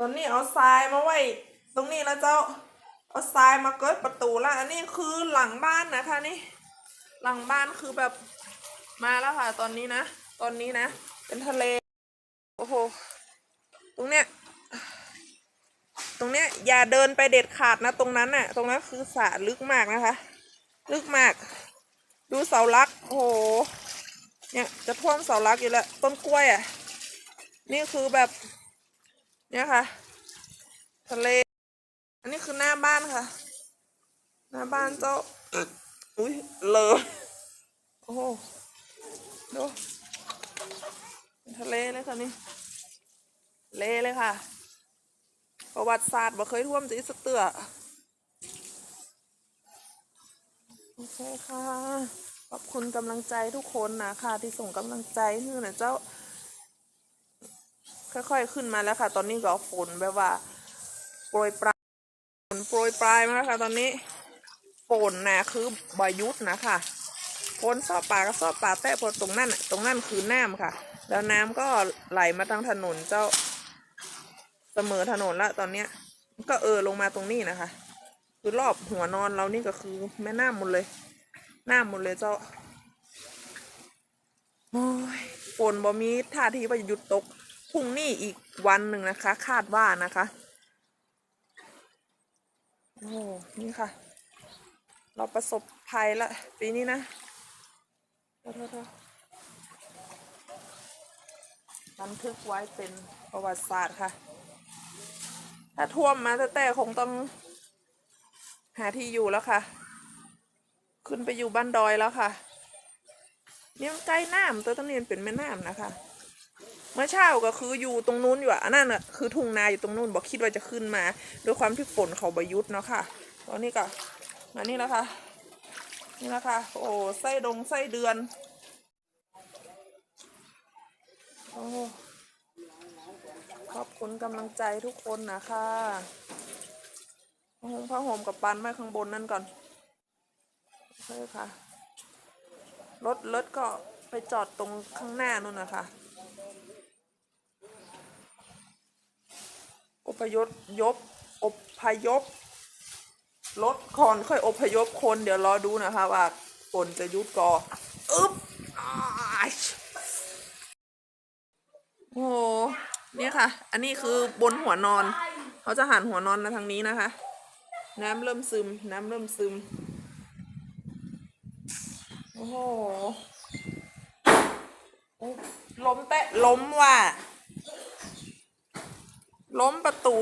ตอนนี้เอาทรายมาไว้ ตรงนี้แล้วเจ้า เอาทรายมาเกิดประตูแล้ว อันนี้คือหลังบ้านนะคะนี่ หลังบ้านคือแบบมาแล้วค่ะ ตอนนี้นะ ตอนนี้นะ เป็นทะเล โอ้โห ตรงเนี้ย ตรงเนี้ยอย่าเดินไปเด็ดขาดนะ ตรงนั้นน่ะ ตรงนั้นคือสระลึกมากนะคะ ลึกมาก ดูเสาลัก โอ้โห เนี่ยจะท่วมเสาลักอยู่แล้ว ต้นกล้วยอะ นี่คือแบบ เนี่ยค่ะ ทะเล อันนี้คือหน้าบ้านค่ะ หน้าบ้านเจ้า อุ้ยเลอะโอ้โหดูทะเลเลยค่ะนี่เลเลยค่ะ ประวัติศาสตร์บ่เคยท่วมจีสเตือโอเคค่ะ ขอบคุณกำลังใจทุกคนนะค่ะที่ส่งกำลังใจให้นะเจ้า ค่อยๆขึ้นมาแล้วค่ะ ตอนนี้ก็ฝนแบบว่าโปรยปลายฝนโปรยปลายมาแล้วค่ะ ตอนนี้ฝนนะคือบายุทธนะค่ะฝนซอบป่าก็ซอบป่าแต่พอตรงนั้นตรงนั้นคือน้ำค่ะ แล้วน้ำก็ไหลมาทางถนนเจ้า เสมอถนนละตอนเนี้ย ก็เออลงมาตรงนี้นะคะ คือรอบหัวนอนเรานี่ก็คือแม่น้ำหมดเลยน้ำหมดเลยเจ้าโอ้ยฝนบ่มีท่าทีว่าจะหยุดตก พรุ่งนี้อีกวันหนึ่งนะคะ คาดว่านะคะโอ้นี่ค่ะ เราประสบภัยละปีนี้นะโทษโทษโทษบันทึกไว้เป็นประวัติศาสตร์ค่ะ ถ้าท่วมมาแต่แต่คงต้องหาที่อยู่แล้วค่ะ ขึ้นไปอยู่บ้านดอยแล้วค่ะนี่มันใกล้น้ำตัวต้นนี้มันเป็นแม่น้ำนะคะ เมื่อเช้าก็คืออยู่ตรงนู้นอยู่อะอันนั่นอะคือทุ่งนาอยู่ตรงนู้นบอกคิดว่าจะขึ้นมาด้วยความที่ฝนเขาบายุทธเนาะค่ะตอนนี้ก็มานี่แล้วค่ะนี่แล้วค่ะโอ้ไส้ดงไส้เดือนโอ้ขอบคุณกำลังใจทุกคนนะคะหงผ้าห่มกับปันไว้ข้างบนนั่นก่อนโอเคค่ะ รถรถก็ไปจอดตรงข้างหน้านู่นนะคะ อพยพยพอพยพรถคอนค่อยอพยพคนเดี๋ยวรอดูนะคะว่าฝนจะยุดกออึ๊บโอ้โหเนี่ยค่ะ อันนี้คือบนหัวนอน เขาจะหันหัวนอนมาทางนี้นะคะ น้ำเริ่มซึม น้ำเริ่มซึม โอ้โหล้มแตะล้มว่ะ ล้มประตู